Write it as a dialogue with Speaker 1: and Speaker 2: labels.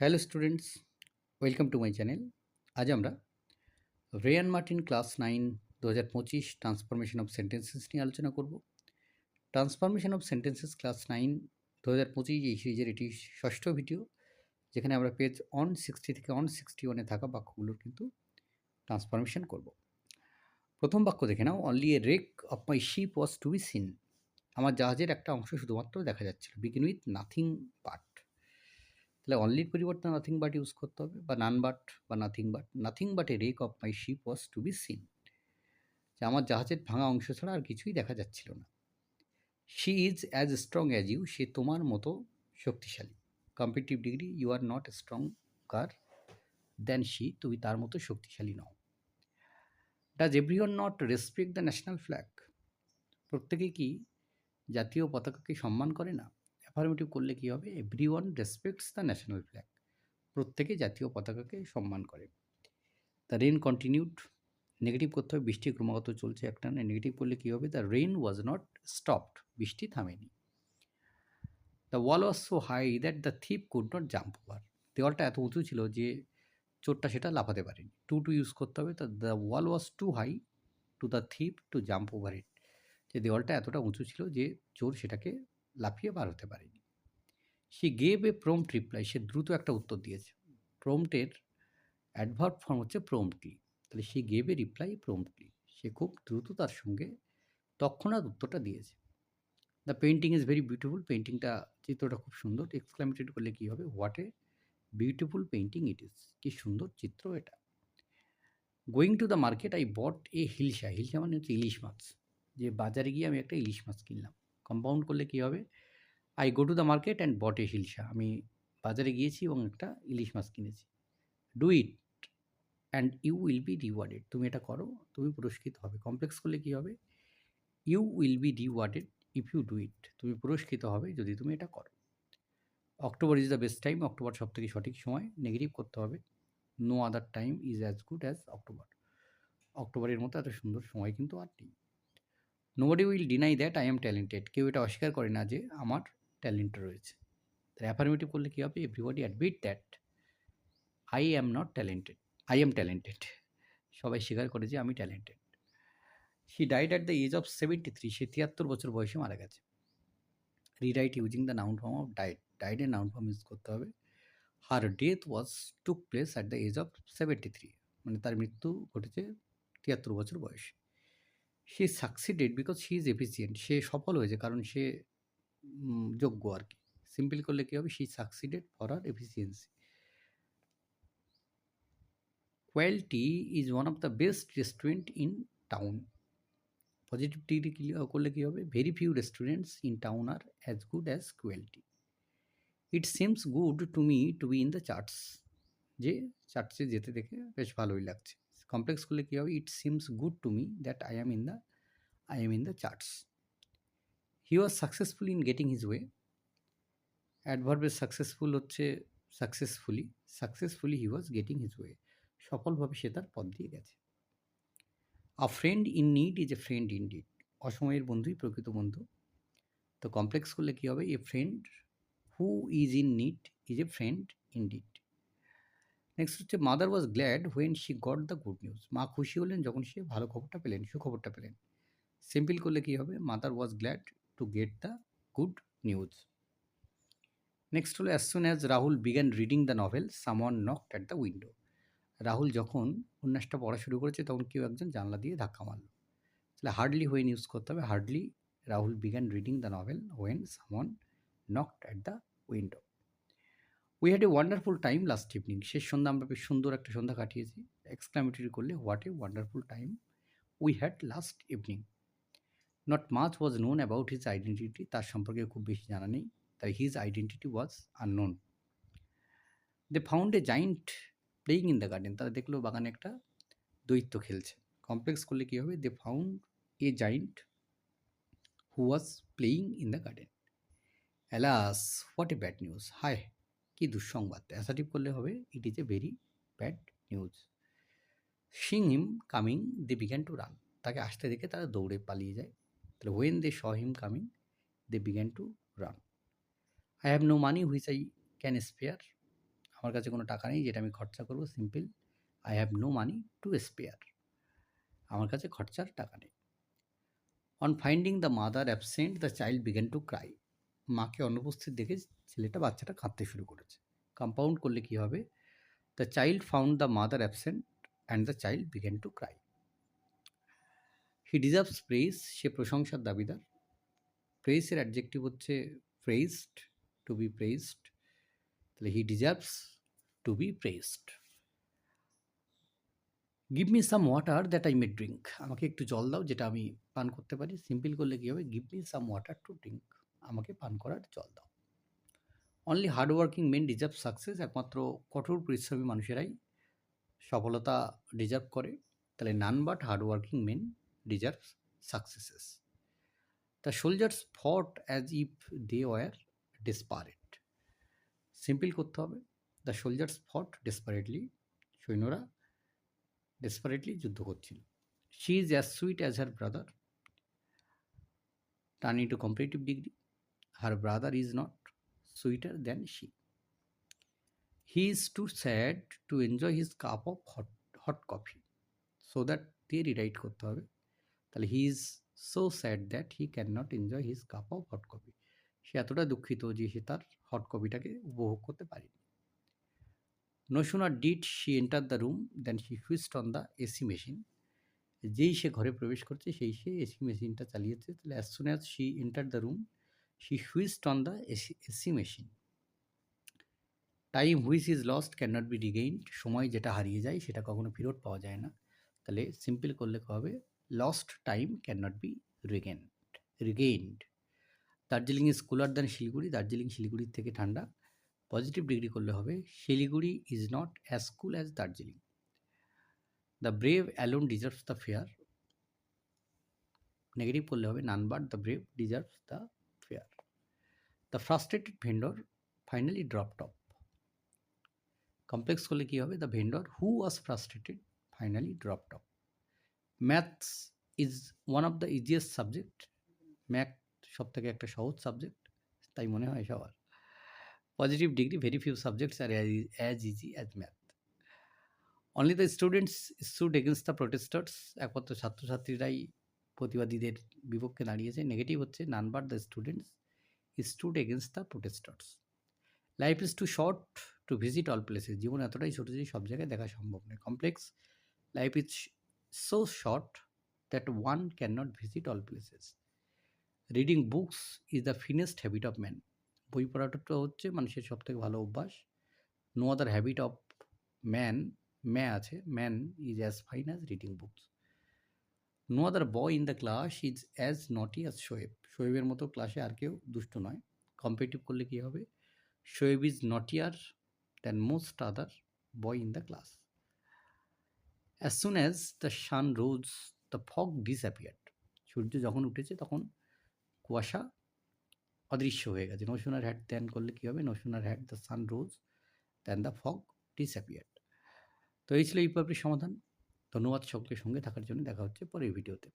Speaker 1: Hello students welcome to my channel আজ আমরা Rayan Martin class nine দু হাজার পঁচিশ ট্রান্সফরমেশন অফ সেন্টেন্সেস নিয়ে আলোচনা করব। Transformation of sentences class nine দু হাজার পঁচিশ এই সিরিজের এটি ষষ্ঠ ভিডিও যেখানে আমরা পেজ অন সিক্সটি থেকে অন সিক্সটি ওয়ানে থাকা বাক্যগুলোর কিন্তু ট্রান্সফরমেশন করব। প্রথম বাক্য দেখে নাও। Only a wreck of my ship was to be seen আমার জাহাজের একটা অংশ শুধুমাত্র দেখা যাচ্ছিল। বিগিন উইথ নাথিং বাট তাহলে অনলির পরিবর্তে নাথিং বাট ইউজ করতে হবে বা নান বাট বা nothing but nothing but a wreck of my ship was to be seen যে আমার জাহাজের ভাঙা অংশ ছাড়া আর কিছুই দেখা যাচ্ছিল না। She is as strong as you সে তোমার মতো শক্তিশালী। Comparative degree you are not stronger than she তুমি তার মতো শক্তিশালী নও। Does everyone not respect the national flag প্রত্যেকে কি জাতীয় পতাকাকে সম্মান করে না? অ্যাফার্মেটিভ করলে কী হবে? Everyone respects the national flag প্রত্যেকে জাতীয় পতাকাকে সম্মান করে। দ্য রেন কন্টিনিউড নেগেটিভ করতে হবে, বৃষ্টি ক্রমাগত চলছে একটা না। নেগেটিভ করলে কী হবে? The rain was not stopped বৃষ্টি থামেনি। The wall was so high that the thief could not jump over দেওয়ালটা এত উঁচু ছিল যে চোরটা সেটা লাফাতে পারেনি। টু টু ইউজ করতে হবে। তা the wall was too high to the thief to jump over it যে দেওয়ালটা এতটা উঁচু ছিল যে চোর সেটাকে লাফিয়ে বার হতে পারেনি। সে গেভ এ প্রম্পট রিপ্লাই সে দ্রুত একটা উত্তর দিয়েছে। প্রম্পটের অ্যাডভার্ব ফর্ম হচ্ছে প্রম্পটলি তাহলে সে গেভ এ রিপ্লাই প্রম্পটলি সে খুব দ্রুত তার সঙ্গে তৎক্ষণাৎ উত্তরটা দিয়েছে। The painting is very beautiful পেন্টিংটা চিত্রটা খুব সুন্দর। এক্সক্লামেটেড করলে কী হবে? What a beautiful painting it is কী সুন্দর চিত্র এটা। Going to the market I bought a hilsa hilsa মানে হচ্ছে ইলিশ মাছ। যে বাজারে গিয়ে আমি একটা ইলিশ মাছ কিনলাম। কম্পাউন্ড করলে কী হবে? I go to the market and bought a hilsa আমি বাজারে গিয়েছি এবং একটা ইলিশ মাছ কিনেছি। Do it and you will be rewarded তুমি এটা করো, তুমি পুরস্কৃত হবে। কমপ্লেক্স করলে কী হবে? You will be rewarded if you do it তুমি পুরস্কৃত হবে যদি তুমি এটা করো। October is the best time October সব থেকে সঠিক সময়। নেগেটিভ করতে হবে। No other time is as good as October অক্টোবরের মতো এত সুন্দর সময় কিন্তু আর নেই। Nobody will deny that I am talented কেউ এটা অস্বীকার করে না যে আমার ট্যালেন্ট রয়েছে। তাহলে অ্যাফার্মেটিভ করলে কী হবে? Everybody admit that I am not talented I am talented সবাই স্বীকার করে যে আমি talented he died at the age of seventy three সে তিয়াত্তর বছর বয়সে মারা গেছে। Rewrite using the noun form of died ডাইডের noun form use করতে হবে। Her death was took place at the age of seventy three মানে তার মৃত্যু ঘটেছে তিয়াত্তর বছর বয়সে। সে succeeded because she is efficient সে সফল হয়েছে কারণ সে যোগ্য আর কি। সিম্পল করলে কী হবে? She succeeded for her efficiency Quality is one of the best restaurant in town positive degree করলে কী হবে? Very few restaurants in town are as good as Quality it seems good to me to be in the charts যে চার্টসে যেতে দেখে বেশ ভালোই লাগছে। কমপ্লেক্স করলে কী হবে? It seems good to me that I am in the I am in the charts he was successful in getting his way অ্যাডভার্বের successful হচ্ছে successfully successfully he was getting his way সফলভাবে সে তার পথ দিয়ে গেছে। A friend in need is a friend in deed অসময়ের বন্ধুই প্রকৃত বন্ধু। তো কমপ্লেক্স করলে কী হবে? A friend who is in need is a friend in deed next হচ্ছে mother was glad when she got the good news মা খুশি হলেন যখন সে ভালো খবরটা পেলেন, সুখবরটা পেলেন। সিম্পল করলে কী হবে? Mother was glad to get the good news next হলো as soon as Rahul began reading the novel someone knocked at the window Rahul যখন উপন্যাসটা পড়া শুরু করেছে, তখন কেউ একজন জানলা দিয়ে ধাক্কা মারল। তাহলে হার্ডলি হোয়েন ইউজ করতে হবে hardly Rahul began reading the novel when someone knocked at the window we had a wonderful time last evening শেষ সন্ধ্যা আমরা বেশ সুন্দর একটা সন্ধ্যা কাটিয়েছি। এক্সক্লামেটরি করলে what a wonderful time we had last evening not much was known about his identity তার সম্পর্কে খুব বেশি জানা নেই, তাই his identity was unknown they found a giant playing in the garden তারা দেখল বাগানে একটা দৈত্য খেলছে। কমপ্লেক্স করলে কী হবে? They found a giant who was playing in the garden alas what a bad news হায় কী দুঃসংবাদ? অ্যাসাটিভ করলে হবে, it is a very bad news. Seeing him coming, they began to run. তাকে আসতে দেখে তারা দৌড়ে পালিয়ে যায়। তাহলে when they saw him coming they began to run I have no money which I can spare আমার কাছে কোনো টাকা নেই, যেটা আমি খরচা করব simple I have no money to spare আমার কাছে খরচার টাকা নেই। On finding the mother absent the child began to cry মাকে অনুপস্থিত দেখে ছেলেটা বাচ্চাটা কাঁদতে শুরু করেছে। কম্পাউন্ড করলে কি হবে? The child found the mother absent and the child began to cry he deserves praise সে প্রশংসার দাবিদার। প্রেসের অ্যাডজেক্টিভ হচ্ছে প্রেসড টু বি প্রেসড তাহলে he deserves to be praised give me some water that I may drink আমাকে একটু জল দাও, যেটা আমি পান করতে পারি। সিম্পল করলে কী হবে? Give me some water to drink আমাকে পান করার জল দাও। Only hard working men deserve success একমাত্র কঠোর পরিশ্রমী মানুষেরাই সফলতা ডিজার্ভ করে। তাহলে none but hard working men deserve successes the soldiers fought as if they were desperate simple করতে হবে। দ্য সোলজার্স ফট ডেসপারেটলি সৈন্যরা ডেসপারেটলি যুদ্ধ করছিল। She is as sweet as her brother turning to comparative degree her brother is not sweeter than she he is too sad to enjoy his cup of hot hot coffee so that দিয়ে rewrite করতে হবে। তাহলে he is so sad that he can not enjoy his cup of hot coffee সে এতটা দুঃখিত যে সে তার hot কফিটাকে উপভোগ করতে পারেনি। No sooner did she enter the room then she switched on the AC machine যেই সে ঘরে প্রবেশ করছে, সেই সে এসি মেশিনটা চালিয়েছে। তাহলে as soon as she enter the room she switched on the AC machine time which is lost can not be regained সময় যেটা হারিয়ে যায়, সেটা কখনো ফেরত পাওয়া যায় না। তাহলে সিম্পল করলে হবে? Lost time can not be regained regained Darjeeling is cooler than Siliguri. Darjeeling শিলিগুড়ির থেকে ঠান্ডা। পজিটিভ ডিগ্রি করলে হবে, Siliguri is not as cool as Darjeeling the brave alone deserves the fair negative করলে হবে none but the brave deserves the the frustrated vendor finally drop top complex করলে কী হবে? The vendor who was frustrated finally drop top maths is one of the easiest subject math সব থেকে একটা সহজ subject তাই মনে হয় সবার। Positive degree very few subjects are as easy as math only the students stood against the protesters একমাত্র ছাত্রছাত্রীরাই প্রতিবাদীদের বিপক্ষে দাঁড়িয়েছে। নেগেটিভ হচ্ছে none but the students stood against the protesters life is too short to visit all places জীবন এতটাই ছোটো যে সব জায়গায় দেখা সম্ভব নয়। Complex life is so short that one can not visit all places reading books is the finest habit of man বই পড়াটা হচ্ছে মানুষের সব থেকে ভালো অভ্যাস। No other habit of man ম্যা আছে। Man is as fine as reading books no other boy in the class is as naughty as Shoaib শোয়েবের মতো ক্লাসে আর কেউ দুষ্ট নয়। কম্পিটিভ করলে কী হবে? Shoaib is naughtier than most other boy in the class as soon as the sun rose the fog disappeared সূর্য যখন উঠেছে, তখন কুয়াশা অদৃশ্য হয়ে গেছে। নো সোনার হ্যাড দেন করলে কী হবে? No sooner had the sun rose than the fog disappeared তো এই ছিল এই সমাধান। ধন্যবাদ সকলের সঙ্গে থাকার জন্য। দেখা হচ্ছে পরের ভিডিওতে